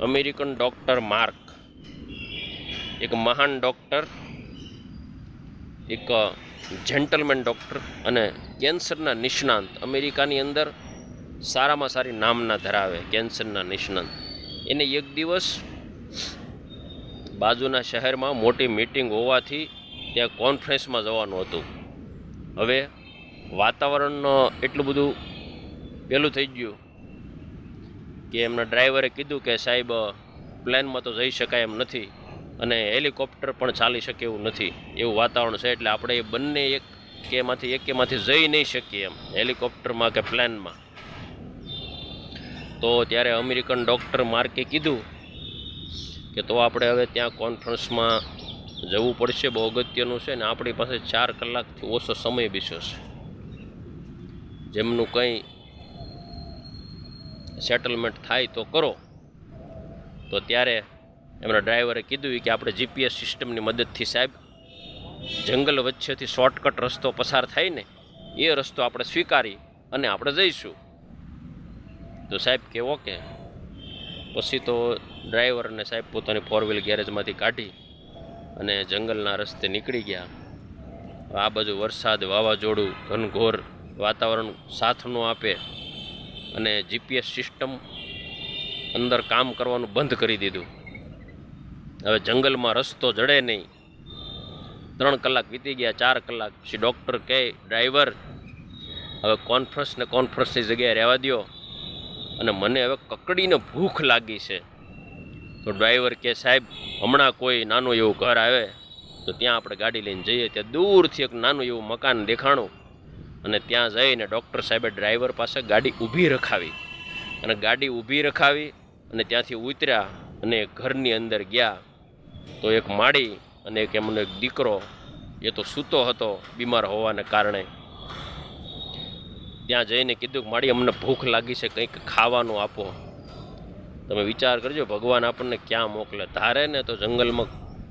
American doctor mark. એક મહાન doctor, એક જેન્ટલમેન ડૉક્ટર અને કેન્સરના નિષ્ણાંત. અમેરિકાની અંદર સારામાં સારી નામના ધરાવે કેન્સરના નિષ્ણાંત. એને એક દિવસ બાજુના શહેરમાં મોટી મીટિંગ હોવાથી ત્યાં કોન્ફરન્સમાં જવાનું હતું. હવે વાતાવરણનો એટલું બધું પેલું થઈ ગયું કે એમના ડ્રાઈવરે કીધું કે સાહેબ, પ્લેનમાં તો જઈ શકાય એમ નથી અને હેલિકોપ્ટર પણ ચાલી શકે એવું નથી. એવું વાતાવરણ છે એટલે આપણે એ બંને એક કે એમાંથી એકેમાંથી જઈ નહીં શકીએ એમ, હેલિકોપ્ટરમાં કે પ્લેનમાં. તો ત્યારે અમેરિકન ડૉક્ટર માર્કે કીધું કે તો આપણે હવે ત્યાં કોન્ફરન્સમાં જવું પડશે, બહુ અગત્યનું છે ને આપણી પાસે ચાર કલાકથી ઓછો સમય બીસો છે. જેમનું કંઈ સેટલમેન્ટ થાય તો કરો. તો ત્યારે એમના ડ્રાઈવરે કીધું કે આપણે જીપીએસ સિસ્ટમની મદદથી સાહેબ, જંગલ વચ્ચેથી શોર્ટકટ રસ્તો પસાર થાય ને, એ રસ્તો આપણે સ્વીકારી અને આપણે જઈશું. તો સાહેબ કે ઓકે પછી તો ડ્રાઈવરને સાહેબ પોતાની ફોર વ્હીલ ગેરેજમાંથી કાઢી અને જંગલના રસ્તે નીકળી ગયા. આ બાજુ વરસાદ વાવાઝોડું, ઘનઘોર વાતાવરણ સાથ ન આપે. અને જીપીએસ સિસ્ટમ અંદર કામ કરવાનું બંધ કરી દીધું. હવે જંગલમાં રસ્તો જડે નહીં. ત્રણ કલાક વીતી ગયા, ચાર કલાક. પછી ડૉક્ટર કહે ડ્રાઈવર હવે કોન્ફરન્સ ને કોન્ફરન્સની જગ્યાએ રહેવા દ્યો. અને મને હવે કકડીને ભૂખ લાગી છે. તો ડ્રાઈવર કે સાહેબ, હમણાં કોઈ નાનું એવું ઘર આવે, તો ત્યાં આપણે ગાડી લઈને જઈએ. ત્યાં દૂરથી એક નાનું એવું મકાન દેખાણું. અને ત્યાં જઈને ડૉક્ટર સાહેબે ડ્રાઈવર પાસે ગાડી ઊભી રખાવી અને ગાડી ઊભી રખાવી અને ત્યાંથી ઉતર્યા અને ઘરની અંદર ગયા. તો એક માળી અને એક એમનો એક દીકરો એ તો સૂતો હતો બીમાર હોવાને કારણે. ત્યાં જઈને કીધું કે માડી અમને ભૂખ લાગી છે, કંઈક ખાવાનું આપો. તમે વિચાર કરજો, ભગવાન આપણને ક્યાં મોકલે? ધારે ને તો જંગલમાં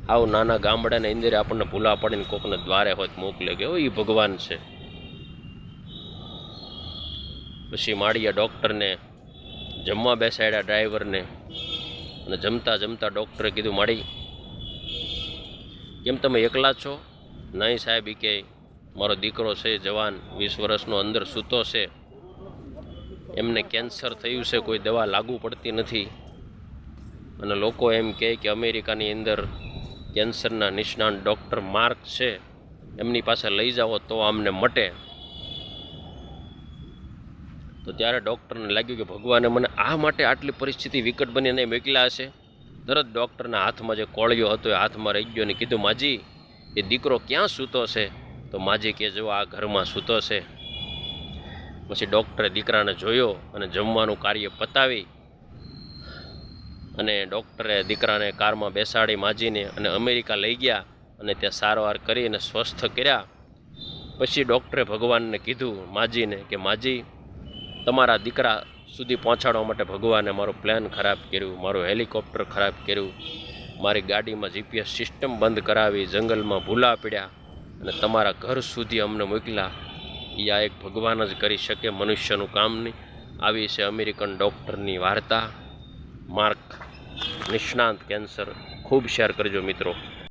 આવું નાના ગામડાને ઇન્દિરે આપણને ભૂલા પડીને કોકને દ્વારે હોત મોકલે કે એ ભગવાન છે. પછી માળીયા ડૉક્ટરને, જમવા બેસાડ્યા ડ્રાઈવરને અને જમતા જમતા ડૉક્ટરે કીધું, માળી, કેમ તમે એકલા છો? નહીં સાહેબ એ કે મારો દીકરો છે, જવાન, વીસ વર્ષનો અંદર સૂતો છે. એમને કેન્સર થયું છે, કોઈ દવા લાગુ પડતી નથી. અને લોકો એમ કહે કે અમેરિકાની અંદર કેન્સરના નિષ્ણાંત ડૉક્ટર માર્ક છે. એમની પાસે લઈ જાઓ તો આમને મટે. તો ત્યારે ડૉક્ટરને લાગ્યું કે ભગવાને મને આ માટે આટલી પરિસ્થિતિ વિકટ બનીને મોકલ્યા હશે. તરત ડૉક્ટરના હાથમાં જે કોળિયો હતો એ હાથમાં રહી ગયો ને કીધું, માજી, એ દીકરો ક્યાં સૂતો છે? તો માજી કે, જો આ ઘરમાં સૂતો છે. પછી ડૉક્ટરે દીકરાને જોયો અને જમવાનું કાર્ય પતાવી અને ડૉક્ટરે દીકરાને કારમાં બેસાડી માજીને અને અમેરિકા લઈ ગયા અને ત્યાં સારવાર કરી અને સ્વસ્થ કર્યા. પછી ડૉક્ટરે ભગવાનને કીધું માજીને કે, માજી તમારા દીકરા સુધી પહોંચાડવા માટે ભગવાને મારો પ્લાન ખરાબ કર્યું, મારું હેલિકોપ્ટર ખરાબ કર્યું, મારી ગાડીમાં જીપીએસ સિસ્ટમ બંધ કરાવી, જંગલમાં ભૂલા પડ્યા અને તમારા ઘર સુધી અમને મોકલ્યા. એ આ એક ભગવાન જ કરી શકે મનુષ્યનું કામ નહીં. આવી છે અમેરિકન ડૉક્ટરની વાર્તા. માર્ક નિષ્ણાંત કેન્સર ખૂબ શેર કરજો મિત્રો.